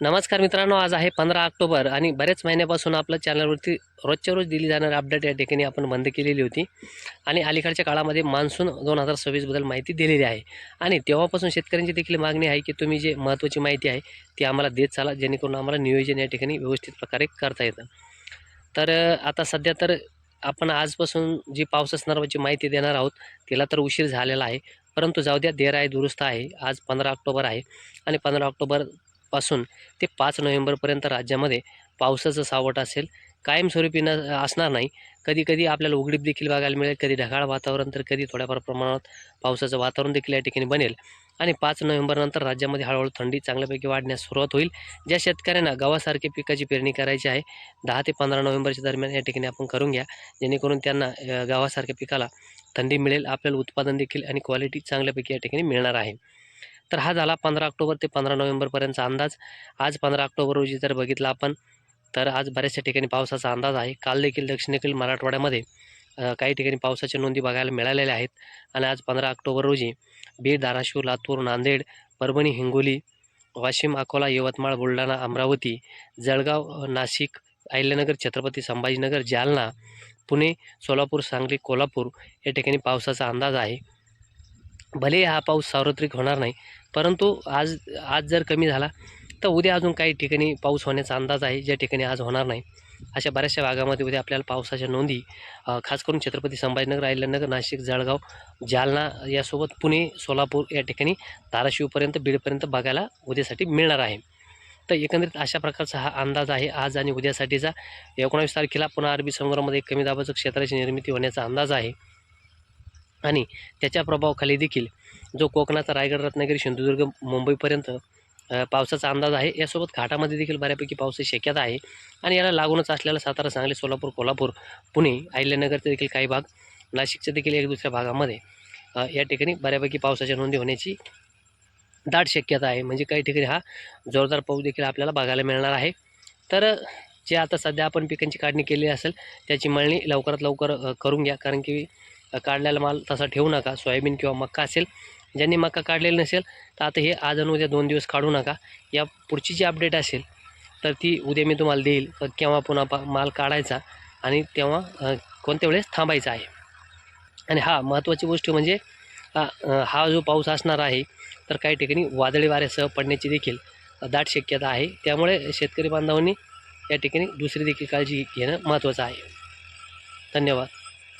नमस्कार मित्रांनो आज आहे पंधरा ऑक्टोबर आणि बऱ्याच महिन्यापासून आपल्या चॅनलवरती रोजच्या रोज दिली जाणारी अपडेट या ठिकाणी आपण बंद केलेली होती. आणि अलीकडच्या काळामध्ये मान्सून दोन हजार सव्वीसबद्दल माहिती दिलेली आहे. आणि तेव्हापासून शेतकऱ्यांची देखील मागणी आहे की तुम्ही जे महत्त्वाची माहिती आहे ती आम्हाला देत चाला जेणेकरून आम्हाला नियोजन या ठिकाणी व्यवस्थित प्रकारे करता येतं. तर आता सध्या तर आपण आजपासून जी पावसासंदर्भाची असणारची माहिती देणार आहोत तिला तर उशीर झालेला आहे. परंतु जाऊ द्या देर आहे दुरुस्त आहे. आज पंधरा ऑक्टोबर आहे. आणि पंधरा ऑक्टोबर पासून ते पाच नोव्हेंबरपर्यंत राज्यामध्ये पावसाचं सावट असेल. कायमस्वरूपी न असणार नाही. कधी कधी आपल्याला उघडीप देखील बघायला मिळेल. कधी ढगाळ वातावरण तर कधी थोड्याफार प्रमाणात पावसाचं वातावरण देखील या ठिकाणी बनेल. आणि पाच नोव्हेंबरनंतर राज्यामध्ये हळूहळू थंडी चांगल्यापैकी वाढण्यास सुरुवात होईल. ज्या शेतकऱ्यांना गव्हासारखी पिकाची पेरणी करायची आहे दहा ते पंधरा नोव्हेंबरच्या दरम्यान या ठिकाणी आपण करून घ्या. जेणेकरून त्यांना गव्हासारख्या पिकाला थंडी मिळेल आपल्याला उत्पादन देखील आणि क्वालिटी चांगल्यापैकी या ठिकाणी मिळणार आहे. तर हा झाला पंधरा ऑक्टोबर ते पंधरा नोव्हेंबरपर्यंतचा अंदाज. आज पंधरा ऑक्टोबर रोजी जर बघितला आपण तर आज बऱ्याचशा ठिकाणी पावसाचा अंदाज आहे. काल देखील दक्षिणेकडील मराठवाड्यामध्ये काही ठिकाणी पावसाच्या नोंदी बघायला मिळालेल्या आहेत. आणि आज पंधरा ऑक्टोबर रोजी बीड धाराशिव लातूर नांदेड परभणी हिंगोली वाशिम अकोला यवतमाळ बुलढाणा अमरावती जळगाव नाशिक अहिल्यानगर छत्रपती संभाजीनगर जालना पुणे सोलापूर सांगली कोल्हापूर या ठिकाणी पावसाचा अंदाज आहे. भले हा पाऊस सार्वत्रिक होणार नाही परंतु आज आज जर कमी झाला तर उद्या अजून काही ठिकाणी पाऊस होण्याचा अंदाज आहे ज्या ठिकाणी आज होणार नाही. अशा बऱ्याचशा भागामध्ये उद्या आपल्याला पावसाच्या नोंदी खास करून छत्रपती संभाजीनगर अहिल्यानगर नाशिक जळगाव जालना यासोबत पुणे सोलापूर या ठिकाणी धाराशिवपर्यंत बीडपर्यंत बघायला उद्यासाठी मिळणार आहे. तर एकंदरीत अशा प्रकारचा हा अंदाज आहे आज आणि उद्यासाठीचा. एकोणावीस तारखेला पुन्हा अरबी समुद्रामध्ये कमी दाबाचं क्षेत्राची निर्मिती होण्याचा अंदाज आहे. आणि त्याच्या प्रभावाखाली देखील जो कोकणाचा रायगड रत्नागिरी सिंधुदुर्ग मुंबईपर्यंत पावसाचा अंदाज आहे. यासोबत घाटामध्ये देखील बऱ्यापैकी पावसाची शक्यता आहे. आणि याला लागूनच असलेला सातारा सांगली सोलापूर कोल्हापूर पुणे अहिल्यानगरचे देखील काही भाग नाशिकच्या देखील एक दुसऱ्या भागामध्ये या ठिकाणी बऱ्यापैकी पावसाच्या नोंदी होण्याची दाट शक्यता आहे. म्हणजे काही ठिकाणी हा जोरदार पाऊस देखील आपल्याला बघायला मिळणार आहे. तर जे आता सध्या आपण पिकांची काढणी केली असेल त्याची मळणी लवकरात लवकर करून घ्या. कारण की काढलेला माल तसा ठेवू नका. सोयाबीन किंवा मक्का असेल ज्यांनी मक्का काढलेला नसेल तर आता हे आज आणि उद्या दोन दिवस काढू नका. या पुढची जी अपडेट असेल तर ती उद्या मी तुम्हाला देईल. केव्हा पुन्हा माल काढायचा आणि तेव्हा कोणत्या वेळेस थांबायचा आहे. आणि हा महत्त्वाची गोष्ट म्हणजे हा हा जो पाऊस असणार आहे तर काही ठिकाणी वादळी वाऱ्यासह पडण्याची देखील दाट शक्यता आहे. त्यामुळे शेतकरी बांधवांनी या ठिकाणी दुसरी देखील काळजी घेणं महत्त्वाचं आहे. धन्यवाद.